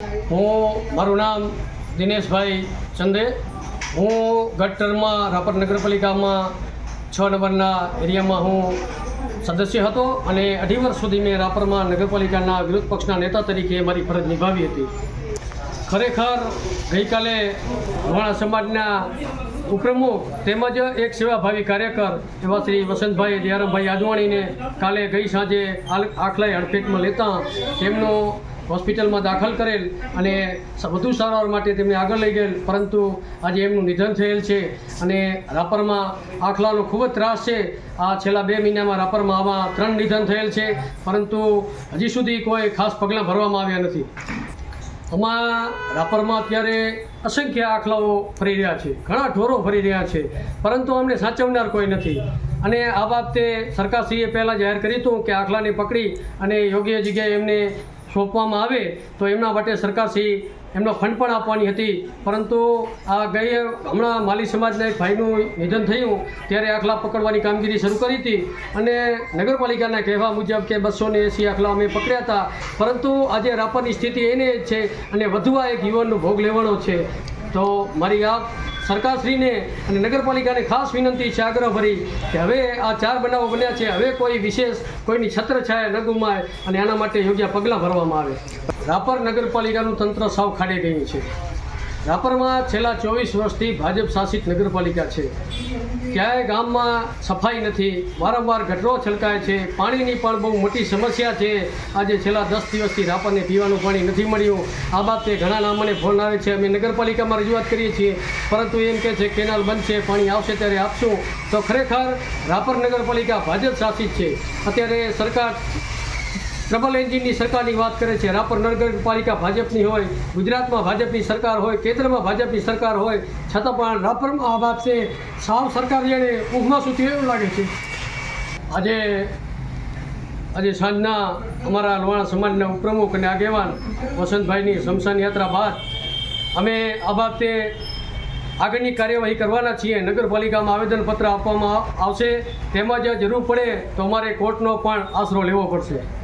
હું મારું નામ દિનેશભાઈ ચંદે. હું ગત રાપર નગરપાલિકામાં છ નંબરના એરિયામાં હું સદસ્ય હતો અને અઢી વર્ષ સુધી મેં રાપરમાં નગરપાલિકાના વિરોધ પક્ષના નેતા તરીકે મારી ફરજ નિભાવી હતી. ખરેખર ગઈકાલે વાણા સમાજના ઉપપ્રમુખ તેમજ એક સેવાભાવી કાર્યકર એવા શ્રી વસંતભાઈ જયરામભાઈ આદવાણીને કાલે ગઈ સાંજે આખલાઈ હડફેટમાં લેતા તેમનો હોસ્પિટલમાં દાખલ કરેલ અને વધુ સારવાર માટે તેમને આગળ લઈ ગયેલ. પરંતુ આજે એમનું નિધન થયેલ છે અને રાપરમાં આખલાનો ખૂબ જ ત્રાસ છે. આ છેલ્લા બે મહિનામાં રાપરમાં આવા ત્રણ નિધન થયેલ છે. પરંતુ હજી સુધી કોઈ ખાસ પગલાં ભરવામાં આવ્યા નથી. આમાં રાપરમાં અત્યારે અસંખ્ય આખલાઓ ફરી રહ્યા છે. ઘણા ઢોરો ફરી રહ્યા છે. પરંતુ અમને સાચવનાર કોઈ નથી. અને આ બાબતે સરકારશ્રીએ પહેલાં જાહેર કર્યું હતું કે આખલાને પકડી અને યોગ્ય જગ્યાએ એમને સોંપવામાં આવે તો એમના માટે સરકારશ્રી એમનો ફંડ પણ આપવાની હતી. પરંતુ આ ગઈ હમણાં માલી સમાજના એક ભાઈનું નિધન થયું, ત્યારે આખલા પકડવાની કામગીરી શરૂ કરી હતી. અને નગરપાલિકાના કહેવા મુજબ કે બસો ને એંસી આખલા અમે પકડ્યા હતા. પરંતુ આજે રાપરની સ્થિતિ એને જ છે અને વધુ આ એક યુવાનનો ભોગ લેવાનો છે. તો મારી આ સરકારશ્રીને અને નગરપાલિકાને ખાસ વિનંતી છે, આગ્રહ ભરી કે હવે આ ચાર બનાવો બન્યા છે. હવે કોઈ વિશેષ કોઈની છત્રછાયા ન ગુમાય અને આના માટે યોગ્ય પગલાં ભરવામાં આવે. રાપર નગરપાલિકાનું તંત્ર સાવ ખાડે ગયું છે. રાપરમાં છેલ્લા ચોવીસ વર્ષથી ભાજપ શાસિત નગરપાલિકા છે. ક્યાંય ગામમાં સફાઈ નથી. વારંવાર ગટરો છલકાય છે. પાણીની પણ બહુ મોટી સમસ્યા છે. આજે છેલ્લા દસ દિવસથી રાપરને પીવાનું પાણી નથી મળ્યું. આ બાબતે ઘણા નામોને ફોન આવે છે. અમે નગરપાલિકામાં રજૂઆત કરીએ છીએ. પરંતુ એમ કહે છે, કેનાલ બંધ છે. પાણી આવશે ત્યારે આપશું. તો ખરેખર રાપર નગરપાલિકા ભાજપ શાસિત છે. અત્યારે સરકાર ટ્રબલ એન્જિનની સરકારની વાત કરે છે. રાપર નગરપાલિકા ભાજપની હોય, ગુજરાતમાં ભાજપની સરકાર હોય કેન્દ્રમાં ભાજપની સરકાર હોય, છતાં પણ રાપરમાં આ બાબતે સાવ સરકાર જેણે ઊંઘમાં સૂતી એવું લાગે છે. આજે આજે સાંજના અમારા લોહાણા સમાજના ઉપપ્રમુખ અને આગેવાન વસંતભાઈની શમશાન યાત્રા બાદ અમે આ બાબતે આગળની કાર્યવાહી કરવાના છીએ. નગરપાલિકામાં આવેદનપત્ર આપવામાં આવશે. તેમજ જરૂર પડે તો અમારે કોર્ટનો પણ આશરો લેવો પડશે.